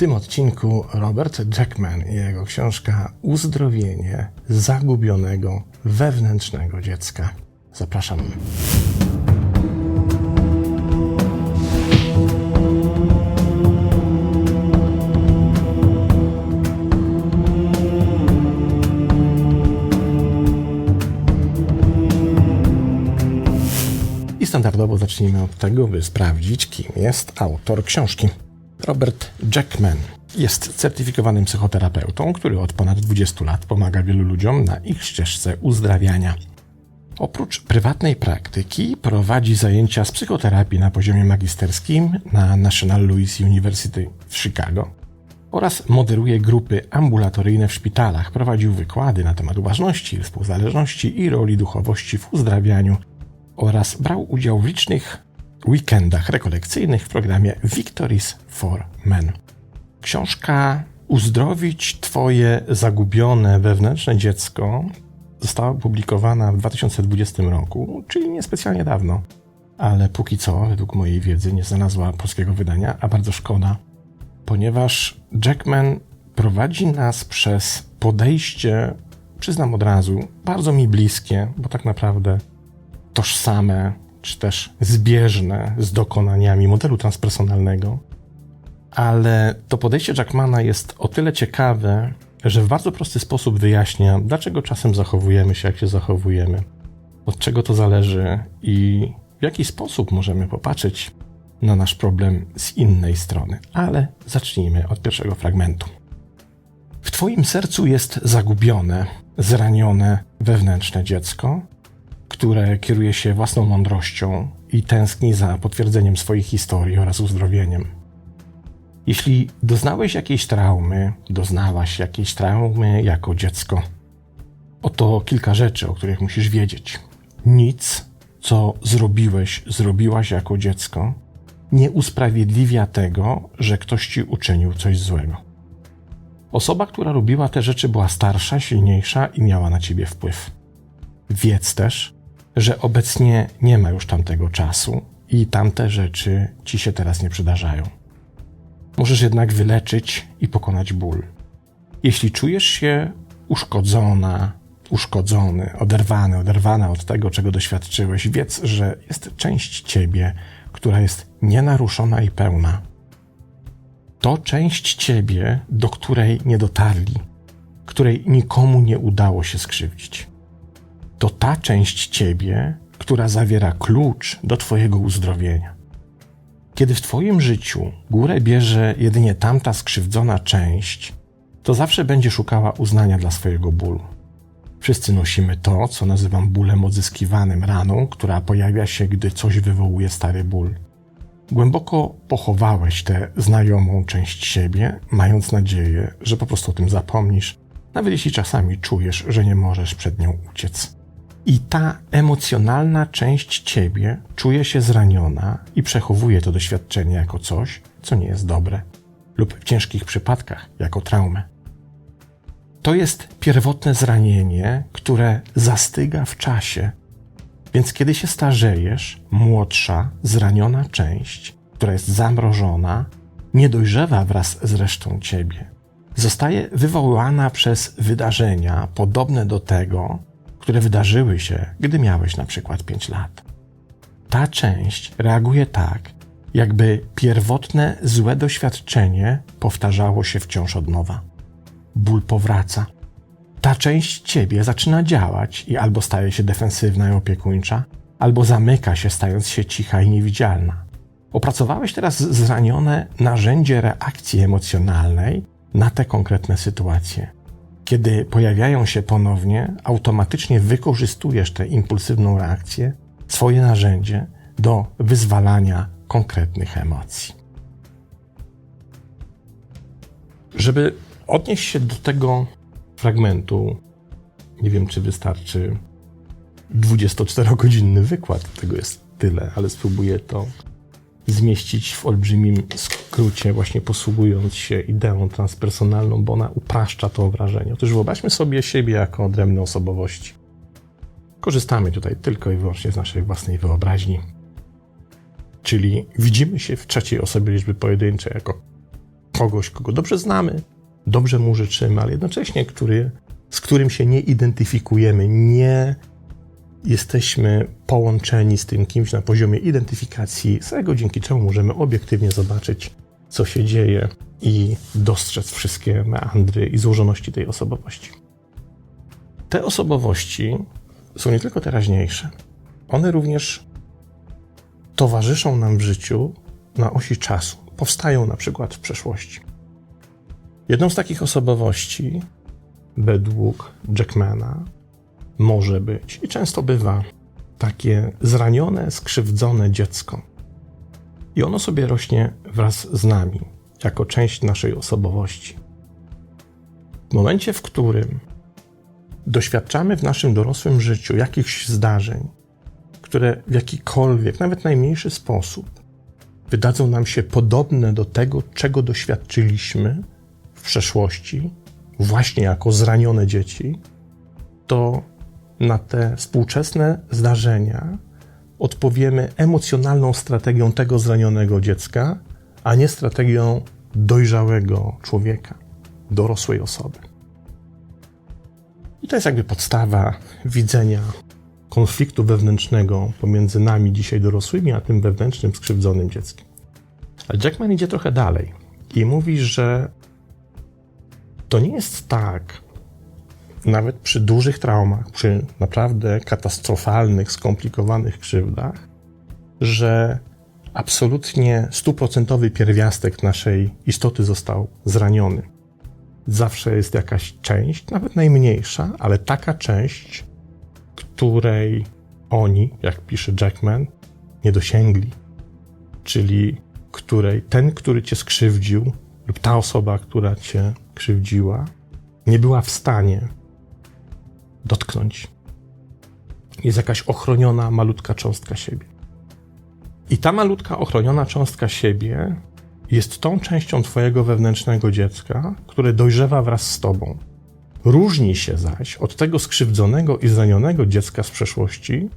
tym odcinku Robert Jackman i jego książka Uzdrowienie zagubionego wewnętrznego dziecka. Zapraszam. I standardowo zacznijmy od tego, by sprawdzić, kim jest autor książki. Robert Jackman jest certyfikowanym psychoterapeutą, który od ponad 20 lat pomaga wielu ludziom na ich ścieżce uzdrawiania. Oprócz prywatnej praktyki prowadzi zajęcia z psychoterapii na poziomie magisterskim na National Louis University w Chicago oraz moderuje grupy ambulatoryjne w szpitalach. Prowadził wykłady na temat uważności, współzależności i roli duchowości w uzdrawianiu oraz brał udział w licznych weekendach rekolekcyjnych w programie Victories for Men. Książka Uzdrowić Twoje zagubione wewnętrzne dziecko została opublikowana w 2020 roku, czyli niespecjalnie dawno, ale póki co, według mojej wiedzy, nie znalazła polskiego wydania, a bardzo szkoda, ponieważ Jackman prowadzi nas przez podejście, przyznam od razu, bardzo mi bliskie, bo tak naprawdę tożsame, czy też zbieżne z dokonaniami modelu transpersonalnego. Ale to podejście Jackmana jest o tyle ciekawe, że w bardzo prosty sposób wyjaśnia, dlaczego czasem zachowujemy się, jak się zachowujemy, od czego to zależy i w jaki sposób możemy popatrzeć na nasz problem z innej strony. Ale zacznijmy od pierwszego fragmentu. W Twoim sercu jest zagubione, zranione wewnętrzne dziecko, które kieruje się własną mądrością i tęskni za potwierdzeniem swoich historii oraz uzdrowieniem. Jeśli doznałeś jakiejś traumy, doznałaś jakiejś traumy jako dziecko, oto kilka rzeczy, o których musisz wiedzieć. Nic, co zrobiłeś, zrobiłaś jako dziecko, nie usprawiedliwia tego, że ktoś ci uczynił coś złego. Osoba, która robiła te rzeczy, była starsza, silniejsza i miała na ciebie wpływ. Wiedz też, że obecnie nie ma już tamtego czasu i tamte rzeczy ci się teraz nie przydarzają. Możesz jednak wyleczyć i pokonać ból. Jeśli czujesz się uszkodzona, uszkodzony, oderwany, oderwana od tego, czego doświadczyłeś, wiedz, że jest część ciebie, która jest nienaruszona i pełna. To część ciebie, do której nie dotarli, której nikomu nie udało się skrzywdzić to ta część ciebie, która zawiera klucz do Twojego uzdrowienia. Kiedy w Twoim życiu górę bierze jedynie tamta skrzywdzona część, to zawsze będzie szukała uznania dla swojego bólu. Wszyscy nosimy to, co nazywam bólem odzyskiwanym, raną, która pojawia się, gdy coś wywołuje stary ból. Głęboko pochowałeś tę znajomą część siebie, mając nadzieję, że po prostu o tym zapomnisz, nawet jeśli czasami czujesz, że nie możesz przed nią uciec. I ta emocjonalna część ciebie czuje się zraniona i przechowuje to doświadczenie jako coś, co nie jest dobre, lub w ciężkich przypadkach jako traumę. To jest pierwotne zranienie, które zastyga w czasie. Więc kiedy się starzejesz, młodsza, zraniona część, która jest zamrożona, nie dojrzewa wraz z resztą ciebie. Zostaje wywołana przez wydarzenia podobne do tego, które wydarzyły się, gdy miałeś na przykład 5 lat. Ta część reaguje tak, jakby pierwotne złe doświadczenie powtarzało się wciąż od nowa. Ból powraca. Ta część ciebie zaczyna działać i albo staje się defensywna i opiekuńcza, albo zamyka się, stając się cicha i niewidzialna. Opracowałeś teraz zranione narzędzie reakcji emocjonalnej na te konkretne sytuacje. Kiedy pojawiają się ponownie, automatycznie wykorzystujesz tę impulsywną reakcję, swoje narzędzie do wyzwalania konkretnych emocji. Żeby odnieść się do tego fragmentu, nie wiem, czy wystarczy 24-godzinny wykład, tego jest tyle, ale spróbuję to zmieścić w olbrzymim skrócie, właśnie posługując się ideą transpersonalną, bo ona upraszcza to wrażenie. Otóż wyobraźmy sobie siebie jako odrębne osobowości. Korzystamy tutaj tylko i wyłącznie z naszej własnej wyobraźni. Czyli widzimy się w trzeciej osobie liczby pojedynczej jako kogoś, kogo dobrze znamy, dobrze mu życzymy, ale jednocześnie który, z którym się nie identyfikujemy, nie jesteśmy połączeni z tym kimś na poziomie identyfikacji, z tego dzięki czemu możemy obiektywnie zobaczyć, co się dzieje i dostrzec wszystkie meandry i złożoności tej osobowości. Te osobowości są nie tylko teraźniejsze, one również towarzyszą nam w życiu na osi czasu. Powstają na przykład w przeszłości. Jedną z takich osobowości, według Jackmana, może być i często bywa takie zranione, skrzywdzone dziecko. I ono sobie rośnie wraz z nami, jako część naszej osobowości. W momencie, w którym doświadczamy w naszym dorosłym życiu jakichś zdarzeń, które w jakikolwiek, nawet najmniejszy sposób wydadzą nam się podobne do tego, czego doświadczyliśmy w przeszłości, właśnie jako zranione dzieci, to na te współczesne zdarzenia odpowiemy emocjonalną strategią tego zranionego dziecka, a nie strategią dojrzałego człowieka, dorosłej osoby. I to jest jakby podstawa widzenia konfliktu wewnętrznego pomiędzy nami dzisiaj dorosłymi, a tym wewnętrznym skrzywdzonym dzieckiem. Ale Jackman idzie trochę dalej i mówi, że to nie jest tak, nawet przy dużych traumach, przy naprawdę katastrofalnych, skomplikowanych krzywdach, że absolutnie stuprocentowy pierwiastek naszej istoty został zraniony. Zawsze jest jakaś część, nawet najmniejsza, ale taka część, której oni, jak pisze Jackman, nie dosięgli. Czyli której ten, który cię skrzywdził, lub ta osoba, która cię krzywdziła, nie była w stanie dotknąć. Jest jakaś ochroniona, malutka cząstka siebie. I ta malutka, ochroniona cząstka siebie jest tą częścią Twojego wewnętrznego dziecka, które dojrzewa wraz z Tobą. Różni się zaś od tego skrzywdzonego i zranionego dziecka z przeszłości,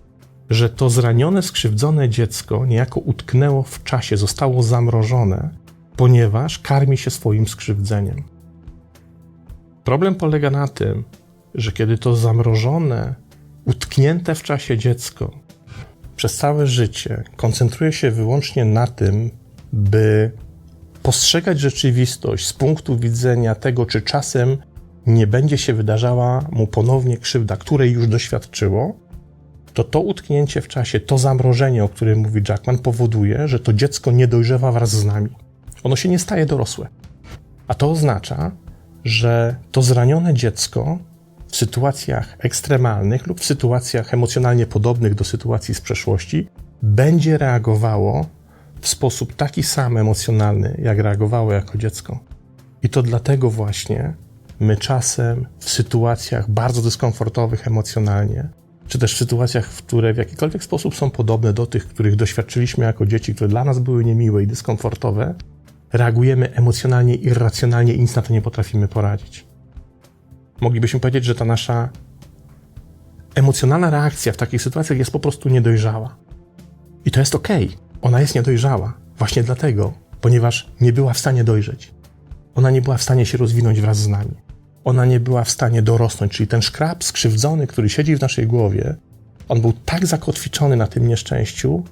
że to zranione, skrzywdzone dziecko niejako utknęło w czasie, zostało zamrożone, ponieważ karmi się swoim skrzywdzeniem. Problem polega na tym, że kiedy to zamrożone, utknięte w czasie dziecko przez całe życie koncentruje się wyłącznie na tym, by postrzegać rzeczywistość z punktu widzenia tego, czy czasem nie będzie się wydarzała mu ponownie krzywda, której już doświadczyło, to to utknięcie w czasie, to zamrożenie, o którym mówi Jackman, powoduje, że to dziecko nie dojrzewa wraz z nami. Ono się nie staje dorosłe. A to oznacza, że to zranione dziecko w sytuacjach ekstremalnych lub w sytuacjach emocjonalnie podobnych do sytuacji z przeszłości będzie reagowało w sposób taki sam emocjonalny, jak reagowało jako dziecko. I to dlatego właśnie my czasem w sytuacjach bardzo dyskomfortowych emocjonalnie, czy też w sytuacjach, które w jakikolwiek sposób są podobne do tych, których doświadczyliśmy jako dzieci, które dla nas były niemiłe i dyskomfortowe, reagujemy emocjonalnie, irracjonalnie i nic na to nie potrafimy poradzić. Moglibyśmy powiedzieć, że ta nasza emocjonalna reakcja w takich sytuacjach jest po prostu niedojrzała. I to jest ok. Ona jest niedojrzała właśnie dlatego, ponieważ nie była w stanie dojrzeć. Ona nie była w stanie się rozwinąć wraz z nami. Ona nie była w stanie dorosnąć, czyli ten szkrab skrzywdzony, który siedzi w naszej głowie, on był tak zakotwiczony na tym nieszczęściu,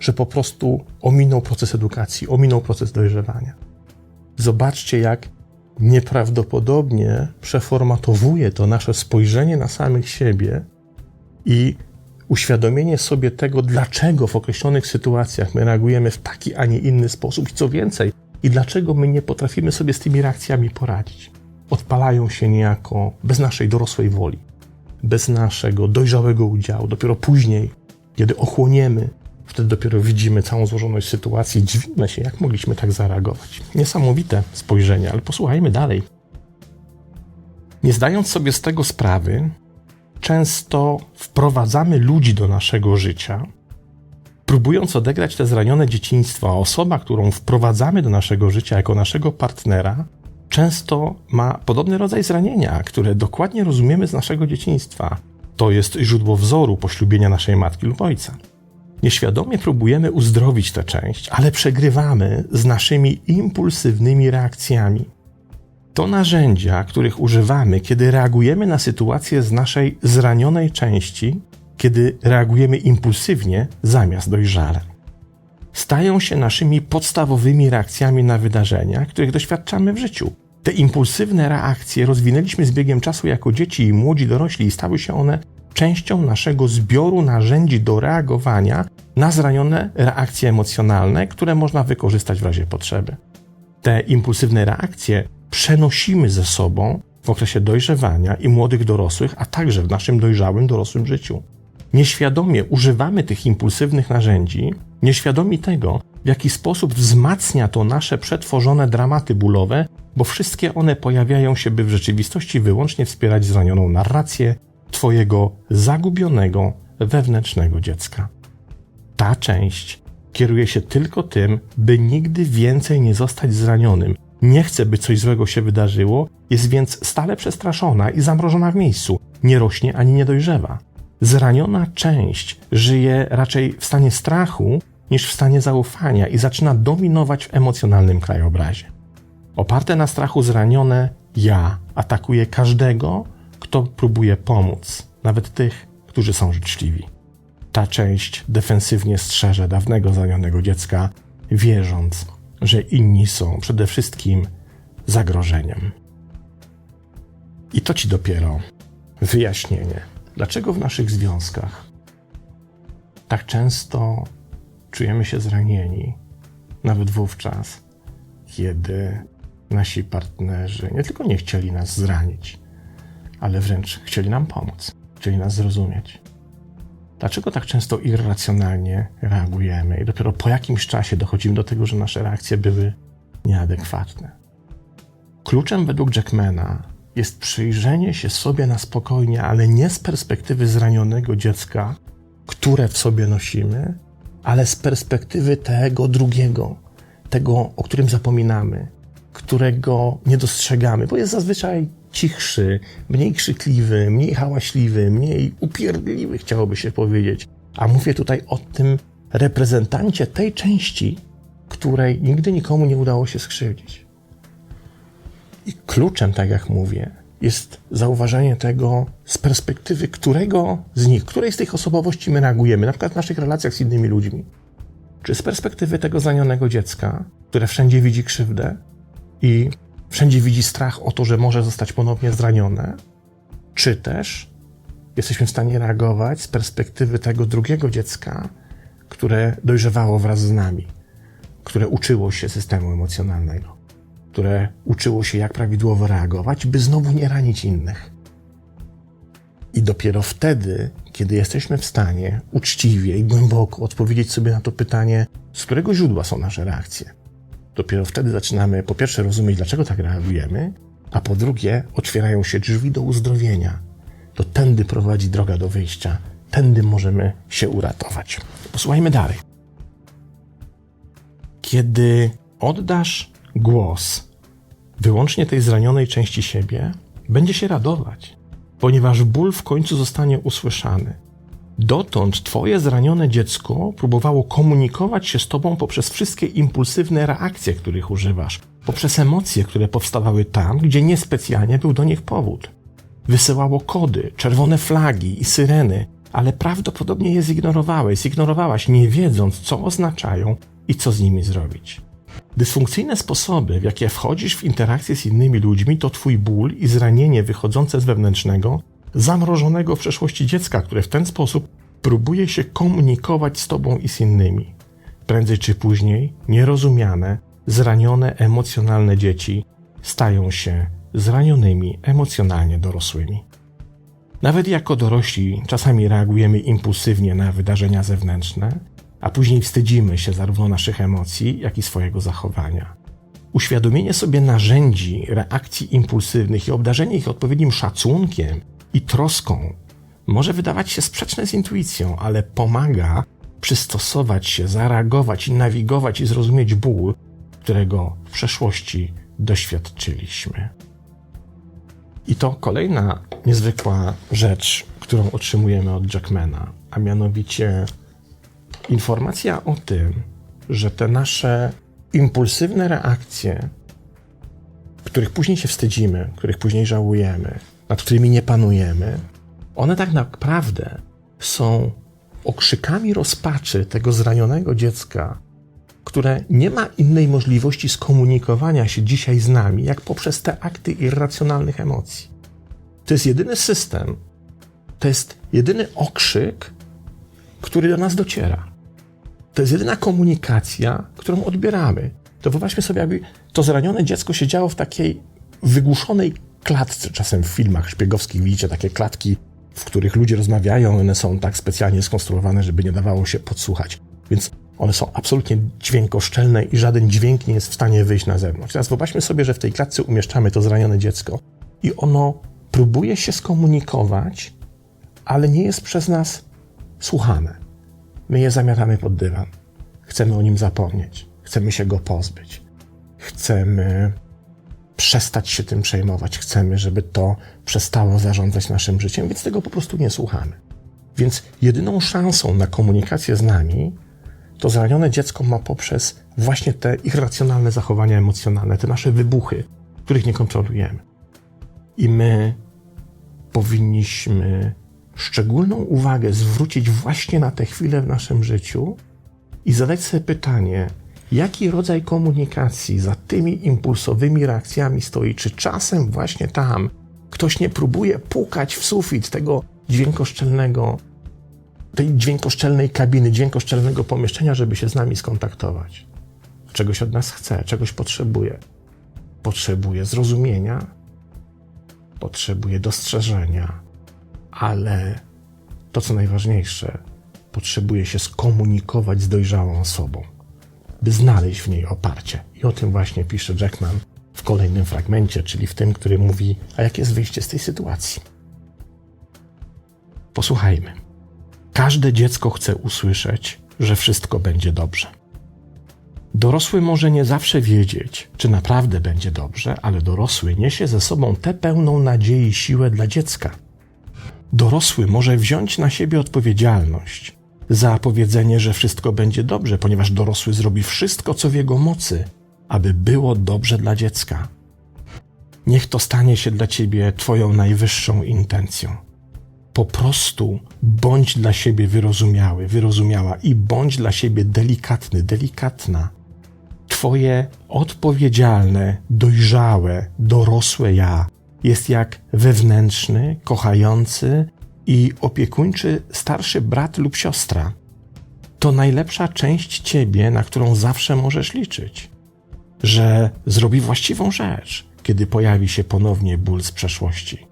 że po prostu ominął proces edukacji, ominął proces dojrzewania. Zobaczcie, jak nieprawdopodobnie przeformatowuje to nasze spojrzenie na samych siebie i uświadomienie sobie tego, dlaczego w określonych sytuacjach my reagujemy w taki, a nie inny sposób i co więcej, i dlaczego my nie potrafimy sobie z tymi reakcjami poradzić. Odpalają się niejako bez naszej dorosłej woli, bez naszego dojrzałego udziału. Dopiero później, kiedy ochłoniemy, wtedy dopiero widzimy całą złożoność sytuacji, dziwimy się, jak mogliśmy tak zareagować. Niesamowite spojrzenie, ale posłuchajmy dalej. Nie zdając sobie z tego sprawy, często wprowadzamy ludzi do naszego życia, próbując odegrać te zranione dzieciństwo, a osoba, którą wprowadzamy do naszego życia jako naszego partnera, często ma podobny rodzaj zranienia, które dokładnie rozumiemy z naszego dzieciństwa. To jest źródło wzoru poślubienia naszej matki lub ojca. Nieświadomie próbujemy uzdrowić tę część, ale przegrywamy z naszymi impulsywnymi reakcjami. To narzędzia, których używamy, kiedy reagujemy na sytuację z naszej zranionej części, kiedy reagujemy impulsywnie zamiast dojrzale. Stają się naszymi podstawowymi reakcjami na wydarzenia, których doświadczamy w życiu. Te impulsywne reakcje rozwinęliśmy z biegiem czasu jako dzieci i młodzi dorośli i stały się one częścią naszego zbioru narzędzi do reagowania na zranione reakcje emocjonalne, które można wykorzystać w razie potrzeby. Te impulsywne reakcje przenosimy ze sobą w okresie dojrzewania i młodych dorosłych, a także w naszym dojrzałym dorosłym życiu. Nieświadomie używamy tych impulsywnych narzędzi, nieświadomi tego, w jaki sposób wzmacnia to nasze przetworzone dramaty bólowe, bo wszystkie one pojawiają się, by w rzeczywistości wyłącznie wspierać zranioną narrację Twojego zagubionego wewnętrznego dziecka. Ta część kieruje się tylko tym, by nigdy więcej nie zostać zranionym. Nie chce, by coś złego się wydarzyło, jest więc stale przestraszona i zamrożona w miejscu. Nie rośnie ani nie dojrzewa. Zraniona część żyje raczej w stanie strachu niż w stanie zaufania i zaczyna dominować w emocjonalnym krajobrazie. Oparte na strachu zranione ja atakuje każdego, kto próbuje pomóc, nawet tych, którzy są życzliwi. Ta część defensywnie strzeże dawnego zranionego dziecka, wierząc, że inni są przede wszystkim zagrożeniem. I to ci dopiero wyjaśnienie, dlaczego w naszych związkach tak często czujemy się zranieni, nawet wówczas, kiedy nasi partnerzy nie tylko nie chcieli nas zranić, ale wręcz chcieli nam pomóc, chcieli nas zrozumieć. Dlaczego tak często irracjonalnie reagujemy i dopiero po jakimś czasie dochodzimy do tego, że nasze reakcje były nieadekwatne? Kluczem według Jackmana jest przyjrzenie się sobie na spokojnie, ale nie z perspektywy zranionego dziecka, które w sobie nosimy, ale z perspektywy tego drugiego, tego, o którym zapominamy, którego nie dostrzegamy, bo jest zazwyczaj cichszy, mniej krzykliwy, mniej hałaśliwy, mniej upierdliwy, chciałoby się powiedzieć. A mówię tutaj o tym reprezentancie tej części, której nigdy nikomu nie udało się skrzywdzić. I kluczem, tak jak mówię, jest zauważenie tego z perspektywy którego z nich, której z tych osobowości my reagujemy, na przykład w naszych relacjach z innymi ludźmi. Czy z perspektywy tego zanionego dziecka, które wszędzie widzi krzywdę i wszędzie widzi strach o to, że może zostać ponownie zranione, czy też jesteśmy w stanie reagować z perspektywy tego drugiego dziecka, które dojrzewało wraz z nami, które uczyło się systemu emocjonalnego, które uczyło się, jak prawidłowo reagować, by znowu nie ranić innych. I dopiero wtedy, kiedy jesteśmy w stanie uczciwie i głęboko odpowiedzieć sobie na to pytanie, z którego źródła są nasze reakcje, dopiero wtedy zaczynamy po pierwsze rozumieć, dlaczego tak reagujemy, a po drugie otwierają się drzwi do uzdrowienia. To tędy prowadzi droga do wyjścia, tędy możemy się uratować. Posłuchajmy dalej. Kiedy oddasz głos wyłącznie tej zranionej części siebie, będzie się radować, ponieważ ból w końcu zostanie usłyszany. Dotąd twoje zranione dziecko próbowało komunikować się z tobą poprzez wszystkie impulsywne reakcje, których używasz, poprzez emocje, które powstawały tam, gdzie niespecjalnie był do nich powód. Wysyłało kody, czerwone flagi i syreny, ale prawdopodobnie je zignorowałeś, zignorowałaś, nie wiedząc, co oznaczają i co z nimi zrobić. Dysfunkcyjne sposoby, w jakie wchodzisz w interakcje z innymi ludźmi, to twój ból i zranienie wychodzące z wewnętrznego, zamrożonego w przeszłości dziecka, które w ten sposób próbuje się komunikować z tobą i z innymi. Prędzej czy później nierozumiane, zranione emocjonalne dzieci stają się zranionymi emocjonalnie dorosłymi. Nawet jako dorośli czasami reagujemy impulsywnie na wydarzenia zewnętrzne, a później wstydzimy się zarówno naszych emocji, jak i swojego zachowania. Uświadomienie sobie narzędzi reakcji impulsywnych i obdarzenie ich odpowiednim szacunkiem i troską może wydawać się sprzeczne z intuicją, ale pomaga przystosować się, zareagować i nawigować i zrozumieć ból, którego w przeszłości doświadczyliśmy. I to kolejna niezwykła rzecz, którą otrzymujemy od Jackmana, a mianowicie Informacja o tym, że te nasze impulsywne reakcje, których później się wstydzimy, których później żałujemy, nad którymi nie panujemy, one tak naprawdę są okrzykami rozpaczy tego zranionego dziecka, które nie ma innej możliwości skomunikowania się dzisiaj z nami, jak poprzez te akty irracjonalnych emocji. To jest jedyny system, to jest jedyny okrzyk, który do nas dociera. To jest jedyna komunikacja, którą odbieramy. To wyobraźmy sobie, jakby to zranione dziecko siedziało w takiej wygłuszonej klatce. Czasem w filmach szpiegowskich widzicie takie klatki, w których ludzie rozmawiają, one są tak specjalnie skonstruowane, żeby nie dawało się podsłuchać. Więc one są absolutnie dźwiękoszczelne i żaden dźwięk nie jest w stanie wyjść na zewnątrz. Teraz wyobraźmy sobie, że w tej klatce umieszczamy to zranione dziecko i ono próbuje się skomunikować, ale nie jest przez nas słuchane. My je zamiatamy pod dywan. Chcemy o nim zapomnieć. Chcemy się go pozbyć. Chcemy przestać się tym przejmować. Chcemy, żeby to przestało zarządzać naszym życiem, więc tego po prostu nie słuchamy. Więc jedyną szansą na komunikację z nami to zranione dziecko ma poprzez właśnie te irracjonalne zachowania emocjonalne, te nasze wybuchy, których nie kontrolujemy. I my powinniśmy szczególną uwagę zwrócić właśnie na te chwile w naszym życiu i zadać sobie pytanie, jaki rodzaj komunikacji za tymi impulsowymi reakcjami stoi? Czy czasem właśnie tam ktoś nie próbuje pukać w sufit tego dźwiękoszczelnego, tej dźwiękoszczelnej kabiny, dźwiękoszczelnego pomieszczenia, żeby się z nami skontaktować? Czegoś od nas chce, czegoś potrzebuje. Potrzebuje zrozumienia, potrzebuje dostrzeżenia, ale to, co najważniejsze, potrzebuje się skomunikować z dojrzałą osobą, by znaleźć w niej oparcie. I o tym właśnie pisze Jackman w kolejnym fragmencie, czyli w tym, który mówi, a jakie jest wyjście z tej sytuacji. Posłuchajmy. Każde dziecko chce usłyszeć, że wszystko będzie dobrze. Dorosły może nie zawsze wiedzieć, czy naprawdę będzie dobrze, ale dorosły niesie ze sobą tę pełną nadziei siłę dla dziecka. Dorosły może wziąć na siebie odpowiedzialność za powiedzenie, że wszystko będzie dobrze, ponieważ dorosły zrobi wszystko, co w jego mocy, aby było dobrze dla dziecka. Niech to stanie się dla ciebie Twoją najwyższą intencją. Po prostu bądź dla siebie wyrozumiały, wyrozumiała i bądź dla siebie delikatny, delikatna. Twoje odpowiedzialne, dojrzałe, dorosłe ja jest jak wewnętrzny, kochający i opiekuńczy starszy brat lub siostra. To najlepsza część ciebie, na którą zawsze możesz liczyć. Że zrobi właściwą rzecz, kiedy pojawi się ponownie ból z przeszłości.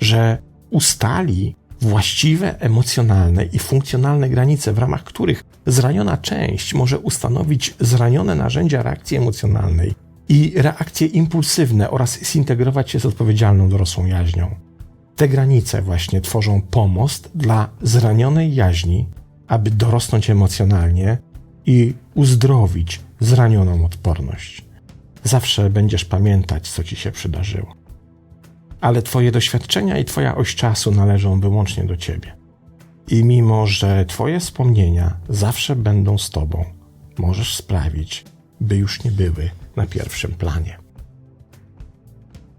Że ustali właściwe emocjonalne i funkcjonalne granice, w ramach których zraniona część może ustanowić zranione narzędzia reakcji emocjonalnej i reakcje impulsywne oraz zintegrować się z odpowiedzialną dorosłą jaźnią. Te granice właśnie tworzą pomost dla zranionej jaźni, aby dorosnąć emocjonalnie i uzdrowić zranioną odporność. Zawsze będziesz pamiętać, co ci się przydarzyło. Ale Twoje doświadczenia i Twoja oś czasu należą wyłącznie do Ciebie. I mimo, że Twoje wspomnienia zawsze będą z Tobą, możesz sprawić, by już nie były na pierwszym planie.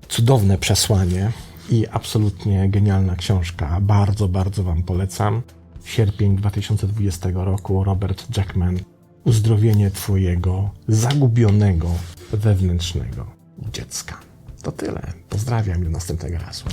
Cudowne przesłanie i absolutnie genialna książka. Bardzo, bardzo Wam polecam. Sierpień 2020 roku Robert Jackman. Uzdrowienie Twojego zagubionego wewnętrznego dziecka. To tyle. Pozdrawiam do następnego razu.